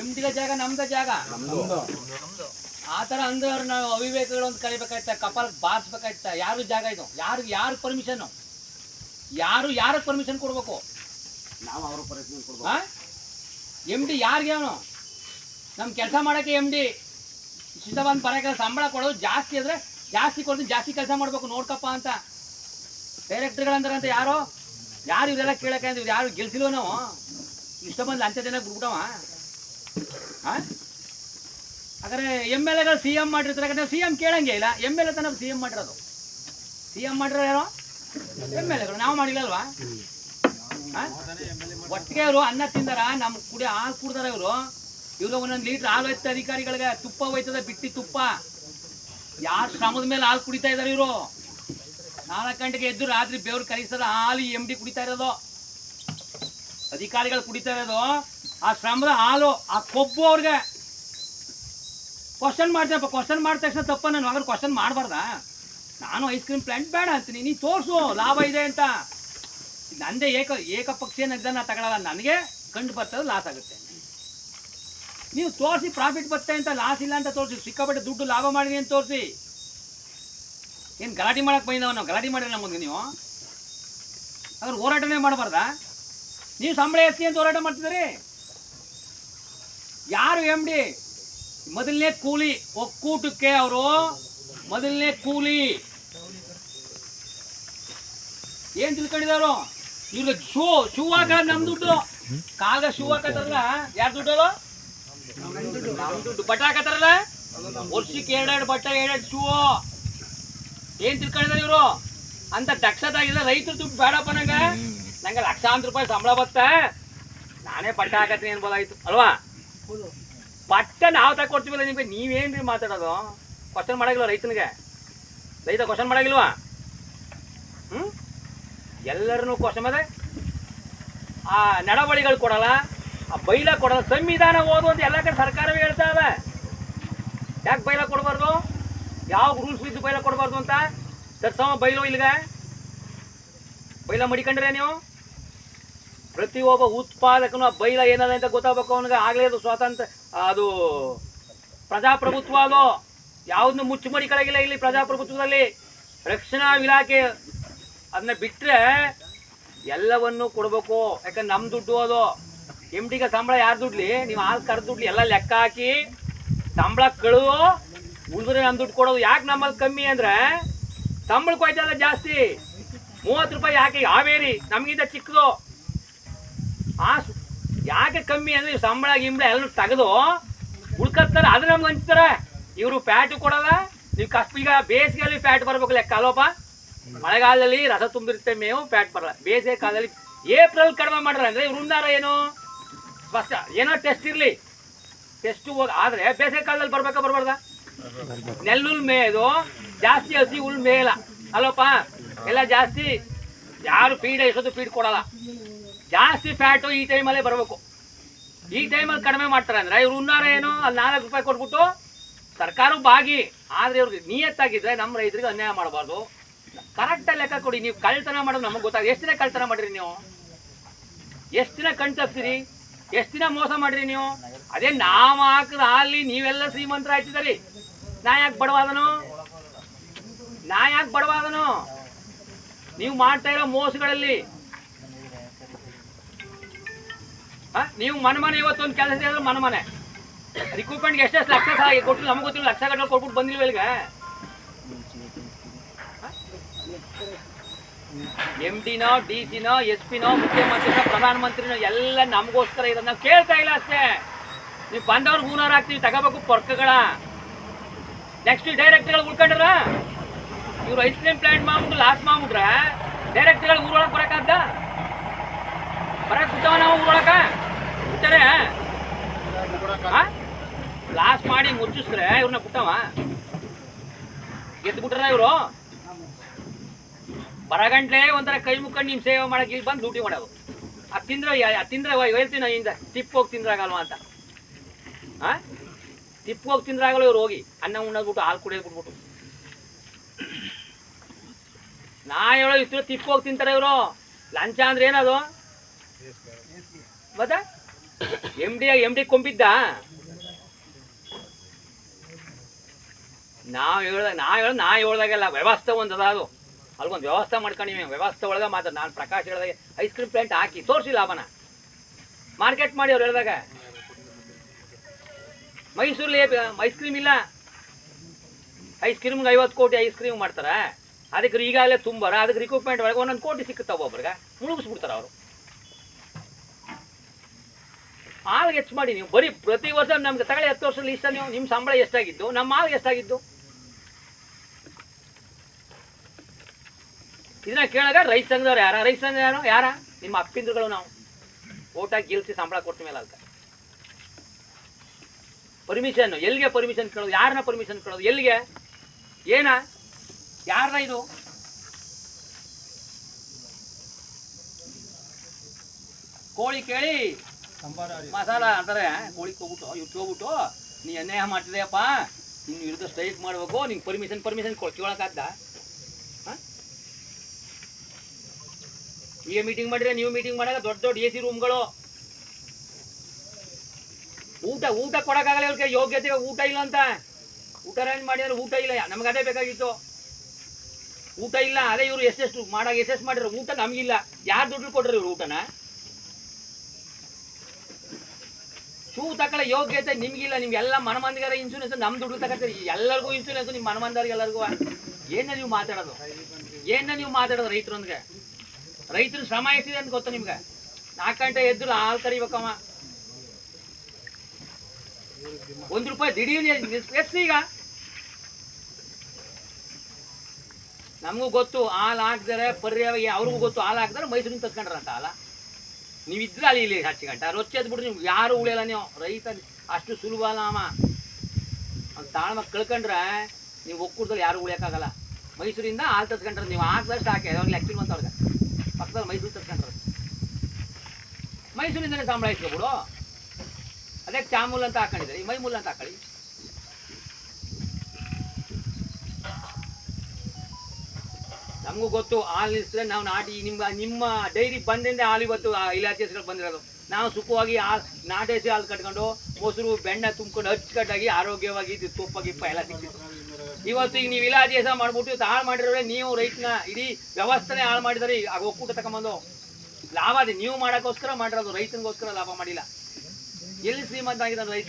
M ಡಿಗ ಜಾಗ ನಮ್ದ ಜಾಗ? ಆತರ ಆ ಥರ ಅಂದ್ರೆ ನಾವು ಅವಿವೇಕಗಳು ಅಂತ ಕರಿಬೇಕಾಯ್ತ ಕಪಾಲ್ ಬಾರಿಸ್ಬೇಕಾಯ್ತ? ಯಾರು ಜಾಗ ಇದು? ಯಾರು ಯಾರು ಪರ್ಮಿಷನ್ ಯಾರು ಯಾರು ಪರ್ಮಿಷನ್ ಕೊಡ್ಬೇಕು? ನಾವು ಅವ್ರ ಪರ್ಮಿಷನ್ ಕೊಡ್ಬೇಕು. ಹಾ? ಎಂ ಡಿ ಯಾರಿಗೆ ಅವನು? ನಮ್ಮ ಕೆಲಸ ಮಾಡೋಕ್ಕೆ ಎಂ ಡಿ ಬಂದು ಬರೋಕೆ ಸಂಬಳ ಕೊಡೋದು ಜಾಸ್ತಿ ಆದರೆ ಜಾಸ್ತಿ ಕೊಡ್ತೀನಿ ಜಾಸ್ತಿ ಕೆಲಸ ಮಾಡಬೇಕು ನೋಡ್ಕಪ್ಪ ಅಂತ. ಡೈರೆಕ್ಟ್ರ್ಗಳಂದ್ರೆ ಅಂತ ಯಾರು? ಯಾರು ಇವರೆಲ್ಲ ಕೇಳಕ್ಕೆ ಅಂದ್ರೆ ಇವ್ರು ಯಾರು ಗೆಲ್ಸಿಲ್ವ ನಾವು? ಇಷ್ಟ ಬಂದು ಲಂಚ ದಿನ ಹಾಂ ಹಾಗಾದ್ರೆ ಎಂ ಎಲ್ ಎಗಳು ಸಿ ಎಂ ಮಾಡಿರ್ತಾರೆ, ಯಾಕಂದ್ರೆ ಸಿ ಎಂ ಕೇಳಂಗೆ ಇಲ್ಲ. ಎಂ ಎಲ್ ಎ ತನಕ ಸಿ ಎಂ ಮಾಡಿರೋದು. ಸಿ ಎಂ ಮಾಡಿರೋ ಯಾರು? ಎಂ ಎಲ್ ಎಗಳು. ನಾವು ಮಾಡಿಲ್ಲಲ್ವಾ? ಒಟ್ಟಿಗೆ ಇವರು ಅನ್ನ ತಿಂದಾರ, ನಮ್ ಕುಡಿ ಹಾಲು ಕುಡ್ದಾರ ಇವರು. ಇವ್ರು ಒಂದೊಂದು ಲೀಟ್ರ್ ಹಾಲು ಹೋಯ್ತದೆ ಅಧಿಕಾರಿಗಳಿಗೆ, ತುಪ್ಪ ಹೋಯ್ತದೆ ಬಿಟ್ಟಿ ತುಪ್ಪ. ಯಾರ ಶ್ರಮದ ಮೇಲೆ ಹಾಲು ಕುಡಿತಾ ಇದಾರೆ ಇವರು? ನಾಲ್ಕು ಗಂಟೆಗೆ ಎದ್ದು ರಾತ್ರಿ ಬೇವ್ರು ಕಲಿಸ್ತಾರೆ ಹಾಲು ಎಂ ಡಿ ಕುಡಿತಾ ಇರೋದು. ಅಧಿಕಾರಿಗಳು ಕುಡಿತಾ ಇರೋದು ಆ ಶ್ರಮದ ಹಾಲು, ಆ ಕೊಬ್ಬು ಅವ್ರಿಗೆ. ಕ್ವಶನ್ ಮಾಡ್ತೀನಪ್ಪ ಕ್ವಶನ್ ಮಾಡಿದ ತಕ್ಷಣ ತಪ್ಪ, ನಾನು ಮಗನ ಕ್ವಶನ್ ಮಾಡಬಾರ್ದಾ? ನಾನು ಐಸ್ ಕ್ರೀಮ್ ಪ್ಲಾಂಟ್ ಬೇಡ ಅಂತೀನಿ ನೀ ತೋರಿಸು, ಲಾಭ ಇದೆ ಅಂತ. ನಂದೇ ಏಕ, ಏಕಪಕ್ಷೀಯ ನಿರ್ಧಾರ ತಗೊಳಲ್ಲ, ನನಗೆ ಕಂಡು ಬರ್ತದೆ ಲಾಸ್ ಆಗುತ್ತೆ. ನೀವು ತೋರಿಸಿ ಪ್ರಾಫಿಟ್ ಬರುತ್ತೆ ಅಂತ ಲಾಸ್ ಇಲ್ಲ ಅಂತ ತೋರಿಸಿ, ಸಿಕ್ಕಾಪಟ್ಟೆ ದುಡ್ಡು ಲಾಭ ಮಾಡಿದೆ ಅಂತ ತೋರಿಸಿ. ಏನು ಗಲಾಟೆ ಮಾಡೋಕ್ಕೆ ಬಂದಿದ್ದಾವೆ, ನಾವು ಗಲಾಟೆ ಮಾಡಿದ್ರೆ ನಮಗೆ ನೀವು? ಅದ್ರ ಹೋರಾಟನೇ ಮಾಡಬಾರ್ದಾ? ನೀವು ಸಂಬಳ ಎತ್ತಿ ಅಂತ ಹೋರಾಟ ಮಾಡ್ತಿದ್ದೀರಿ? ಯಾರು ಎಂ ಡಿ ಮೊದಲನೇ ಕೂಲಿ ಒಕ್ಕೂಟಕ್ಕೆ ಅವರು ಮೊದಲನೇ ಕೂಲಿ. ಏನ್ ತಿಳ್ಕೊಂಡಿದಾರು ಇವ್ರಿಗೆ ಶೂ ಶೂ ಹಾಕ ನಮ್ ದುಡ್ಡು. ಕಾಗ ಶೂ ಹಾಕತ್ತಾರಲ್ಲ ಯಾರ ದುಡ್ಡು? ನಮ್ ದುಡ್ಡು. ಬಟ್ಟೆ ಹಾಕತ್ತಾರಲ್ಲ? ವರ್ಷಕ್ಕೆ ಎರಡೆರಡು ಬಟ್ಟೆ, ಎರಡೆರಡು ಶೂ. ಏನ್ ತಿಳ್ಕೊಂಡಿದಾರೆ ಇವರು? ಅಂತ ದಕ್ಷತಾಗಿಲ್ಲ ರೈತರು ದುಡ್ಡು ಬೇಡಪ್ಪ ನಂಗ. ನಂಗೆ ಲಕ್ಷಾಂತರ ರೂಪಾಯಿ ಸಂಬಳ ಬತ್ತ. ನಾನೇ ಪಟ್ಟ ಹಾಕತ್ತೀನಿ ಅನ್ಬೋದಾಯ್ತು ಅಲ್ವಾ? ಪಟ್ಟ ನಾವು ತಗೊಡ್ತೀವಲ್ಲ ನಿಮಗೆ ನೀವೇನ್ರಿ ಮಾತಾಡೋದು? ಕ್ವಶನ್ ಮಾಡಾಗಿಲ್ವ ರೈತನಿಗೆ? ರೈತ ಕ್ವಶನ್ ಮಾಡಾಗಿಲ್ವಾ? ಹ್ಞೂ ಎಲ್ಲರನ್ನೂ ಕ್ವಶನ್ ಅದೇ ಆ ನಡವಳಿಗಳು ಕೊಡಲ್ಲ ಆ ಬೈಲ ಕೊಡಲ್ಲ ಸಂವಿಧಾನ ಓದು ಅಂತ ಎಲ್ಲ ಕಡೆ ಸರ್ಕಾರವೇ ಹೇಳ್ತಾ ಇದೆ. ಯಾಕೆ ಬೈಲ ಕೊಡಬಾರ್ದು? ಯಾವ ರೂಲ್ಸ್ ಇದ್ದು ಬೈಲ ಕೊಡಬಾರ್ದು ಅಂತ? ದರ್ಸಮ ಬೈಲು ಇಲ್ಲಿಗೆ. ಬೈಲ ಮಡಿಕೊಂಡ್ರೆ ನೀವು? ಪ್ರತಿಯೊಬ್ಬ ಉತ್ಪಾದಕನು ಆ ಬೈಲ ಏನದ ಅಂತ ಗೊತ್ತಾಗಬೇಕು ಅವನಿಗೆ. ಆಗಲೇ ಅದು ಸ್ವಾತಂತ್ರ್ಯ, ಅದು ಪ್ರಜಾಪ್ರಭುತ್ವ ಅದು ಯಾವುದನ್ನು ಮುಚ್ಚು ಕಳಗಿಲ್ಲ ಇಲ್ಲಿ ಪ್ರಜಾಪ್ರಭುತ್ವದಲ್ಲಿ. ರಕ್ಷಣಾ ಇಲಾಖೆ ಅದನ್ನ ಬಿಟ್ಟರೆ ಎಲ್ಲವನ್ನು ಕೊಡಬೇಕು. ಯಾಕಂದ್ರೆ ನಮ್ಮ ದುಡ್ಡು ಅದು. ಎಂ ಡಿಗೆ ಸಂಬಳ ಯಾರು ದುಡ್ಲಿ? ನೀವು ಹಾಲು ಕರೆದು ದುಡ್ಲಿ. ಎಲ್ಲ ಲೆಕ್ಕ ಹಾಕಿ ಸಂಬಳ ಕಳು, ಉಳಿದ್ರೆ ನಮ್ಮ ದುಡ್ಡು ಕೊಡೋದು. ಯಾಕೆ ನಮ್ಮಲ್ಲಿ ಕಮ್ಮಿ ಅಂದ್ರೆ ಸಂಬಳಕ್ಕೆ ಹೋಯ್ತಲ್ಲ ಜಾಸ್ತಿ. ಮೂವತ್ತು ರೂಪಾಯಿ ಯಾಕೆ ಹಾವೇರಿ. ನಮಗಿಂತ ಚಿಕ್ಕದು. ಆ ಯಾಕೆ ಕಮ್ಮಿ ಅಂದ್ರೆ ಸಂಬಳ ಗಿಂಬಳ ಎಲ್ಲ ತೆಗೆದು ಉಳ್ಕತ್ತಾರೆ, ಅದು ನಮ್ಗೆ ಹಂಚ್ತಾರೆ ಇವರು ಫ್ಯಾಟು ಕೊಡಲ್ಲ, ನೀವು ಕಷ್ಟ ಈಗ ಬೇಸಿಗೆಯಲ್ಲಿ ಫ್ಯಾಟ್ ಬರ್ಬೇಕು ಲೆಕ್ಕ, ಅಲ್ಲೋಪ. ಮಳೆಗಾಲದಲ್ಲಿ ರಸ ತುಂಬಿರುತ್ತೆ, ಮೇವು ಫ್ಯಾಟ್ ಬರಲ್ಲ. ಬೇಸಿಗೆ ಕಾಲದಲ್ಲಿ ಏಪ್ರಿಲ್ ಕಡಿಮೆ ಮಾಡ್ರೆ ಅಂದರೆ ಇವ್ರು ಉಂದಾರ ಏನು? ಸ್ಪಷ್ಟ, ಏನೋ ಟೆಸ್ಟ್ ಇರಲಿ. ಟೆಸ್ಟ್ ಹೋಗಿ ಆದರೆ ಬೇಸಿಗೆ ಕಾಲದಲ್ಲಿ ಬರ್ಬೇಕಾ, ಬರ್ಬಾರ್ದ? ನೆಲ್ಲುಲ್ ಮೇಯೋದು ಜಾಸ್ತಿ ಹಸಿ ಹುಲ್ ಮೇಲ. ಅಲ್ಲಪ್ಪ ಎಲ್ಲ ಜಾಸ್ತಿ, ಯಾರು ಫೀಡ್ ಎಷ್ಟೊತ್ತು ಫೀಡ್ ಕೊಡಲ್ಲ. ಜಾಸ್ತಿ ಫ್ಯಾಟು ಈ ಟೈಮಲ್ಲೇ ಬರಬೇಕು. ಈ ಟೈಮಲ್ಲಿ ಕಡಿಮೆ ಮಾಡ್ತಾರೆ ಅಂದ್ರೆ ಇವ್ರು ಉನ್ನಾರ ಏನು ಅಲ್ಲಿ ನಾಲ್ಕು ರೂಪಾಯಿ ಕೊಟ್ಬಿಟ್ಟು ಸರ್ಕಾರ ಬಾಗಿ. ಆದರೆ ಇವ್ರಿಗೆ ನಿಯತ್ತಾಗಿದ್ದರೆ ನಮ್ಮ ರೈತರಿಗೆ ಅನ್ಯಾಯ ಮಾಡಬಾರ್ದು. ಕರೆಕ್ಟಾಗಿ ಲೆಕ್ಕ ಕೊಡಿ. ನೀವು ಕಳ್ತನ ಮಾಡೋದು ನಮಗೆ ಗೊತ್ತಾಗ ಎಷ್ಟು ದಿನ ಕಳ್ತನ ಮಾಡಿರಿ ನೀವು? ಎಷ್ಟು ದಿನ ಕಣ್ ತಪ್ಪಿಸಿರಿ ಎಷ್ಟು ದಿನ ಮೋಸ ಮಾಡಿರಿ ನೀವು? ಅದೇ ನಾವು ಹಾಕಿದ ಅಲ್ಲಿ ನೀವೆಲ್ಲ ಶ್ರೀಮಂತರ ಆಯ್ತಿದ್ದೀರಿ ನಾ ಯಾಕೆ ಬಡವಾದನು? ನಾ ಯಾಕೆ ಬಡವಾದನು? ನೀವು ಮಾಡ್ತಾ ಇರೋ ಮೋಸಗಳಲ್ಲಿ ನೀವು ಮನೆ ಇವತ್ತೊಂದು ಕೆಲಸ ಇದ್ರೆ ಮನೆ ಮನೆ ರಿಕ್ರೂಟ್ಮೆಂಟ್ಗೆ ಎಷ್ಟೆಷ್ಟು ಲಕ್ಷ ಸಹ ಕೊಟ್ಟು ನಮಗೆ ಗೊತ್ತಿಲ್ಲ, ಲಕ್ಷ ಗಟ್ಟಲೆ ಕೊಟ್ಬಿಟ್ಟು ಬಂದಿಲ್ವ ಇಲ್ಲಿಗೆ? ಎಂ ಡಿನೋ ಡಿ ಸಿನೋ ಎಸ್ ಪಿನೋ ಮುಖ್ಯಮಂತ್ರಿನೋ ಪ್ರಧಾನಮಂತ್ರಿನೋ ಎಲ್ಲ ನಮಗೋಸ್ಕರ ಇರೋದು ನಾವು ಕೇಳ್ತಾ ಇಲ್ಲ ಅಷ್ಟೇ. ನೀವು ಬಂದವ್ರಿಗೆ ಹೂನಾರ ಹಾಕ್ತೀವಿ, ತಗೋಬೇಕು ಪೊರ್ಕಗಳ. ನೆಕ್ಸ್ಟ್ ಡೈರೆಕ್ಟ್ಗಳು ಉಳ್ಕೊಂಡ್ರ? ಇವ್ರು ಐಸ್ ಕ್ರೀಮ್ ಪ್ಲಾಂಟ್ ಮಾಡ್ಬಿಟ್ಟು ಲಾಸ್ ಮಾಡ್ಬಿಟ್ರೆ ಡೈರೆಕ್ಟ್ಗಳು ಊರೊಳಗೆ ಬರೋಕ್ಕಾಗ್ದ ಬರೋಕ್ಕೆ ಬಿಟ್ಟವ ನಾವು ಊರೊಳಗ? ಬಿಟ್ಟರೆ ಲಾಸ್ ಮಾಡಿ ಮುಚ್ಚಿಸ್ತಾರೆ, ಇವ್ರನ್ನ ಬಿಟ್ಟವ ಎದ್ದು ಬಿಟ್ರ ಇವರು? ಬರಗಂಟ್ಲೆ ಒಂಥರ ಕೈ ಮುಕ್ಕೊಂಡು ನಿಮ್ಮ ಸೇವೆ ಮಾಡಕ್ಕೆ ಇಲ್ಲಿ ಬಂದು ಡ್ಯೂಟಿ ಮಾಡೋದು. ಅದು ತಿಂದ್ರೆ ತಿಂದ್ರೆ ಹೇಳ್ತೀನಿ ಹಿಂದ. ತಿಪ್ಪ ಹೋಗಿ ತಿಂದ್ರಾಗಲ್ವ ಅಂತ. ತಿಪ್ಪು ಹೋಗಿ ತಿಂದ್ರಾಗಲ್ಲ ಇವ್ರು ಹೋಗಿ. ಅನ್ನ ಉಣ್ಣದ್ಬಿಟ್ಟು, ಹಾಲು ಕುಡಿಯೋದು ಬಿಟ್ಬಿಟ್ಟು ನಾ ಹೇಳೋ ಇಷ್ಟು ತಿಪ್ಪೋಗಿ ತಿಂತಾರೆ ಇವರು. ಲಂಚ ಅಂದ್ರೆ ಏನದು? ಮತ್ತೆ ಎಂ ಡಿ ಎಂ ಡಿ ಕೊಂಬಿದ್ದ? ನಾವು ಹೇಳ್ದಾಗ ನಾ ಹೇಳ ನಾ ಹೇಳ್ದಾಗೆಲ್ಲ ವ್ಯವಸ್ಥೆ ಒಂದು ಅದ. ಅದು ಅಲ್ಗೊಂದು ವ್ಯವಸ್ಥೆ ಮಾಡ್ಕೊಂಡಿವಿ ವ್ಯವಸ್ಥೆ ಒಳಗೆ ಮಾತ್ರ. ನಾನು ಪ್ರಕಾಶ್ ಹೇಳ್ದಾಗ ಐಸ್ ಕ್ರೀಮ್ ಪ್ಲಾಂಟ್ ಹಾಕಿ ತೋರಿಸಿ ಲಾಭನ ಮಾರ್ಕೆಟ್ ಮಾಡಿ ಅವ್ರು ಹೇಳ್ದಾಗ. ಮೈಸೂರಲ್ಲಿ ಐಸ್ ಕ್ರೀಮ್ ಇಲ್ಲ. ಐಸ್ ಕ್ರೀಮ್ಗೆ ಐವತ್ತು ಕೋಟಿ ಐಸ್ ಕ್ರೀಮ್ ಮಾಡ್ತಾರೆ. ಅದಕ್ಕೆ ಈಗಾಗಲೇ ತುಂಬಾರ, ಅದಕ್ಕೆ ರಿಕ್ರೂಟ್ಮೆಂಟ್ ಒಳಗೆ ಒಂದೊಂದು ಕೋಟಿ ಸಿಕ್ಕುತ್ತೆ ಒಬ್ಬೊಬ್ರಿಗೆ ಮುಳುಗಿಸ್ಬಿಡ್ತಾರೆ ಅವರು. ಆಳ್ಗೆ ಹೆಚ್ಚು ಮಾಡಿ ನೀವು. ಬರೀ ಪ್ರತಿ ವರ್ಷ ನಮ್ಗೆ ತಗೊಳ್ಳಿ ಹತ್ತು ವರ್ಷ ಇಷ್ಟ ನೀವು, ನಿಮ್ಮ ಸಂಬಳ ಎಷ್ಟಾಗಿದ್ದು, ನಮ್ಮ ಮಾಲ್ ಎಷ್ಟಾಗಿದ್ದು? ಇದನ್ನ ಕೇಳಾಗ ರೈತ ಸಂಘದವ್ರು ಯಾರ? ರೈತ ಸಂಘ ಯಾರು? ಯಾರ? ನಿಮ್ಮ ಅಪ್ಪಿಂದ್ರುಗಳು ನಾವು. ಓಟಾಗಿ ಗೆಲ್ಸಿ ಸಂಬಳ ಕೊಟ್ಟ ಮೇಲೆ ಅಂತ. ಪರ್ಮಿಷನ್ ಎಲ್ಲಿಗೆ ಪರ್ಮಿಷನ್ ಕೇಳೋದು? ಯಾರನ್ನ ಪರ್ಮಿಷನ್ ಕೇಳೋದು? ಎಲ್ಲಿಗೆ? ಏನ? ಯಾರನ್ನ ಇದು? ಕೋಳಿ ಕೇಳಿ. ಮಸಾಲ ಅಂತಾರೆ, ಕೋಳಿ ಹೋಗ್ಬಿಟ್ಟು ಇವ್ರು ಹೋಗ್ಬಿಟ್ಟು, ನೀ ಅನ್ಯಾಯ ಮಾಡ್ತಿದೆಯಪ್ಪ ನಿನ್ನ ವಿರುದ್ಧ ಸ್ಟ್ರೈಕ್ ಮಾಡ್ಬೇಕು, ನಿಂಗೆ ಪರ್ಮಿಷನ್ ಪರ್ಮಿಷನ್ ಕೊಡ್ ಕೇಳಕ್ಕಾದ್ದ ಈಗ ಮೀಟಿಂಗ್ ಮಾಡಿದ್ರೆ, ನೀವು ಮೀಟಿಂಗ್ ಮಾಡಾಗ ದೊಡ್ಡ ದೊಡ್ಡ ಎ ಸಿ ರೂಮ್ಗಳು ಊಟ ಊಟ ಕೊಡೋಕ್ಕಾಗಲ್ಲ ಇವ್ರಿಗೆ ಯೋಗ್ಯತೆ ಊಟ ಇಲ್ಲ ಅಂತ. ಊಟ ಅರೇಂಜ್ ಮಾಡಿದ್ರೆ ಊಟ ಇಲ್ಲ, ನಮ್ಗೆ ಅದೇ ಬೇಕಾಗಿತ್ತು. ಊಟ ಇಲ್ಲ, ಅದೇ ಇವರು ಎಷ್ಟೆಷ್ಟು, ಮಾಡಾಗ ಎಷ್ಟೆಷ್ಟು ಮಾಡಿದ್ರು, ಊಟ ನಮಗಿಲ್ಲ. ಯಾರು ದುಡ್ಡು ಕೊಡ್ರಿ ಇವ್ರು ಊಟನ? ಶೂ ತಗೊಳ್ಳ ಯೋಗ್ಯತೆ ನಿಮ್ಗಿಲ್ಲ, ನಿಮ್ಗೆಲ್ಲ ಮನಮಂದಿಗಾರ ಇನ್ಶೂರೆನ್ಸ್ ನಮ್ಮ ದುಡ್ಡು ತಗೋತೀರಿ. ಎಲ್ಲರಿಗೂ ಇನ್ಶೂರೆನ್ಸ್ ನಿಮ್ಮ ಮನಮಂದರಿಗೆ ಎಲ್ಲರಿಗೂ. ಏನ ನೀವು ಮಾತಾಡೋದು? ಏನ ನೀವು ಮಾತಾಡೋದು ರೈತರೊಂದಿಗೆ? ರೈತರು ಶ್ರಮ ಎಷ್ಟಿದೆ ಅಂತ ಗೊತ್ತಾ ನಿಮ್ಗೆ? ನಾಲ್ಕು ಗಂಟೆ ಎದ್ದು ಹಾಲು ಕರಿಬೇಕಮ್ಮ. ಒಂದು ರೂಪಾಯಿ ದಿಢೀರ್ ಎಸ್ ಈಗ. ನಮಗೂ ಗೊತ್ತು, ಹಾಲು ಹಾಕ್ದಾರೆ ಪರ್ಯಾಯ ಅವ್ರಿಗೂ ಗೊತ್ತು, ಹಾಲು ಹಾಕ್ದಾರೆ ಮೈಸೂರಿಂದ ತತ್ಕೊಂಡ್ರಂತ ಹಾಲ. ನೀವಿದ್ರೆ ಅಲ್ಲಿ ಇಲ್ಲಿ ಹಚ್ಚಿ ಗಂಟೆ. ರೊಚ್ಚೆದ್ ಬಿಡ್ರಿ ನೀವು ಯಾರು ಉಳಿಯಲ್ಲ ನೀವು? ರೈತ ಅಷ್ಟು ಸುಲಭ ಅಲ್ಲ ಅಮ್ಮ ಅವ್ನು ತಾಳ್ಮ ಕಳ್ಕೊಂಡ್ರೆ ನೀವು ಒಕ್ಕೂಟದಲ್ಲಿ ಯಾರು ಉಳಿಯೋಕ್ಕಾಗಲ್ಲ. ಮೈಸೂರಿಂದ ಹಾಲು ತರ್ಸ್ಕೊಂಡ್ರೆ ನೀವು ಹಾಕ್ದಷ್ಟು ಹಾಕಿ ಅವಾಗ ಲೆಕ್ಕ ಅಂತ ಅವ್ರಿಗೆ. ಪಕ್ಕದಲ್ಲಿ ಮೈಸೂರು ತರ್ಸ್ಕೊಂಡ್ರೆ. ಮೈಸೂರಿಂದನೇ ಸಂಬಳ ಇಸ್ಕೊಬಿಡು. ಅದಕ್ಕೆ ಚಾಮೂಲ್ ಅಂತ ಹಾಕೊಂಡಿದ್ದಾರೆ ಮೈಮೂಲ್ ಅಂತ ಹಾಕೊಳ್ಳಿ. ನಮಗೂ ಗೊತ್ತು, ಹಾಲು ನಿಲ್ಲಿಸಿದ್ರೆ ನಾವು ನಾಟಿ, ನಿಮ್ಮ ನಿಮ್ಮ ಡೈರಿ ಬಂದಿಂದ ಹಾಲು ಇವತ್ತು, ಆ ಇಲಾಖೆಗಳು ಬಂದಿರೋದು. ನಾವು ಸುಖವಾಗಿ ಹಾಲು, ನಾಟೇಸಿ ಹಾಲು ಕಟ್ಕೊಂಡು, ಮೊಸರು, ಬೆಣ್ಣೆ ತುಂಬ್ಕೊಂಡು ಅಚ್ಚುಕಟ್ಟಾಗಿ ಆರೋಗ್ಯವಾಗಿ ಇದು ತುಪ್ಪ, ಗಿಪ್ಪ ಎಲ್ಲ ಸಿಕ್ಕಿತ್ತು. ಇವತ್ತು ಈಗ ನೀವು ಇಲಾಖೆ ಮಾಡಿಬಿಟ್ಟು ಹಾಳು ಮಾಡಿರೋರೆ, ನೀವು ರೈತನ ಇಡೀ ವ್ಯವಸ್ಥೆನೇ ಹಾಳು ಮಾಡಿದರೆ ಆಗ ಒಕ್ಕೂಟ ತಗೊಂಬಂದು ಲಾಭ ಅದೇ. ನೀವು ಮಾಡೋಕ್ಕೋಸ್ಕರ ಮಾಡಿರೋದು, ರೈತನಿಗೋಸ್ಕರ ಲಾಭ ಮಾಡಿಲ್ಲ. ಎಲ್ಲಿ ಶ್ರೀಮಂತ ಆಗಿದ್ದಾನೆ ರೈತ?